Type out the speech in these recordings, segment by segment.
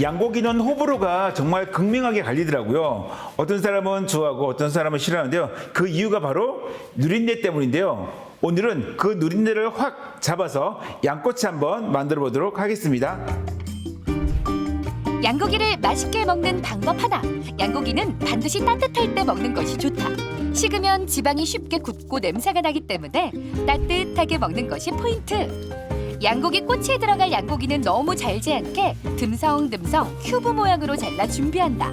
양고기는 호불호가 정말 극명하게 갈리더라고요. 어떤 사람은 좋아하고 어떤 사람은 싫어하는데요. 그 이유가 바로 누린내 때문인데요. 오늘은 그 누린내를 확 잡아서 양꼬치 한번 만들어 보도록 하겠습니다. 양고기를 맛있게 먹는 방법 하나. 양고기는 반드시 따뜻할 때 먹는 것이 좋다. 식으면 지방이 쉽게 굳고 냄새가 나기 때문에 따뜻하게 먹는 것이 포인트. 양고기 꼬치에 들어갈 양고기는 너무 잘지 않게 듬성듬성 큐브 모양으로 잘라 준비한다.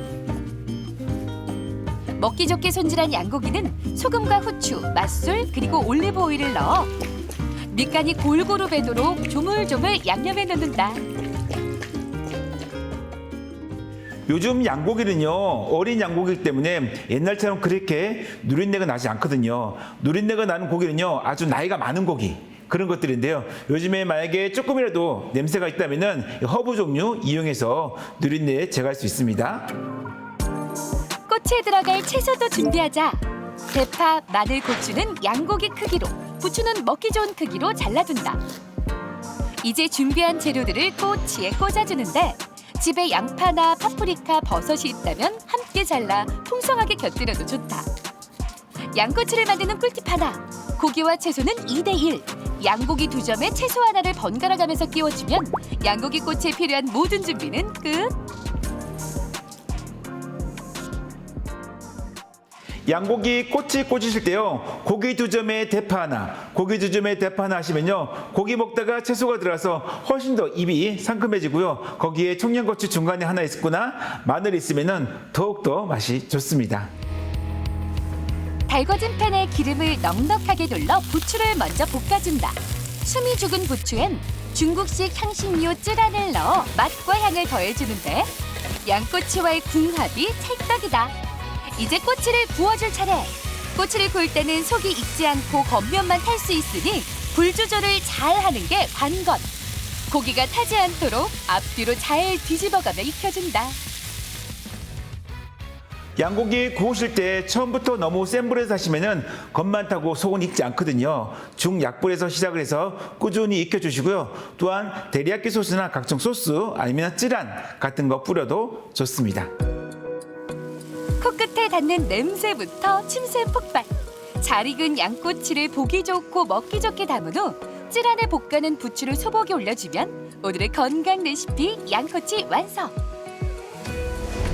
먹기 좋게 손질한 양고기는 소금과 후추, 맛술 그리고 올리브 오일을 넣어 밑간이 골고루 배도록 조물조물 양념해 놓는다. 요즘 양고기는요 어린 양고기이기 때문에 옛날처럼 그렇게 누린내가 나지 않거든요 누린내가 나는 고기는요 아주 나이가 많은 고기 그런 것들인데요 요즘에 만약에 조금이라도 냄새가 있다면은 허브 종류 이용해서 누린내 제거할 수 있습니다 꼬치에 들어갈 채소도 준비하자. 대파, 마늘, 고추는 양고기 크기로, 부추는 먹기 좋은 크기로 잘라둔다. 이제 준비한 재료들을 꼬치에 꽂아주는데 집에 양파나 파프리카, 버섯이 있다면 함께 잘라 풍성하게 곁들여도 좋다. 양꼬치를 만드는 꿀팁 하나. 고기와 채소는 2대1. 양고기 두 점에 채소 하나를 번갈아 가면서 끼워주면 양고기 꼬치에 필요한 모든 준비는 끝. 양고기 꼬치 꽂으실 때요. 고기 두 점에 대파 하나. 고기 두 점에 대파 하나 하시면요. 고기 먹다가 채소가 들어가서 훨씬 더 입이 상큼해지고요. 거기에 청양고추 중간에 하나 있거나 마늘 있으면은 더욱더 맛이 좋습니다 달궈진 팬에 기름을 넉넉하게 둘러 부추를 먼저 볶아준다. 숨이 죽은 부추엔 중국식 향신료 쯔란을 넣어 맛과 향을 더해주는데 양꼬치와의 궁합이 찰떡이다. 이제 꼬치를 구워줄 차례. 꼬치를 구울 때는 속이 익지 않고 겉면만 탈 수 있으니 불 조절을 잘 하는 게 관건. 고기가 타지 않도록 앞뒤로 잘 뒤집어가며 익혀준다. 양고기 구우실 때 처음부터 너무 센 불에서 하시면은 겉만 타고 속은 익지 않거든요. 중약불에서 시작을 해서 꾸준히 익혀주시고요. 또한 데리야끼 소스나 각종 소스 아니면 찌란 같은 거 뿌려도 좋습니다. 코끝에 닿는 냄새부터 침샘 폭발. 잘 익은 양꼬치를 보기 좋고 먹기 좋게 담은 후 찌란에 볶아낸 부추를 소복에 올려주면 오늘의 건강 레시피 양꼬치 완성.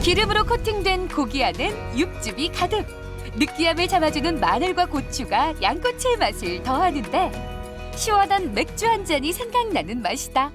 기름으로 코팅된 고기 안엔 육즙이 가득. 느끼함을 잡아주는 마늘과 고추가 양꼬치의 맛을 더하는데 시원한 맥주 한 잔이 생각나는 맛이다.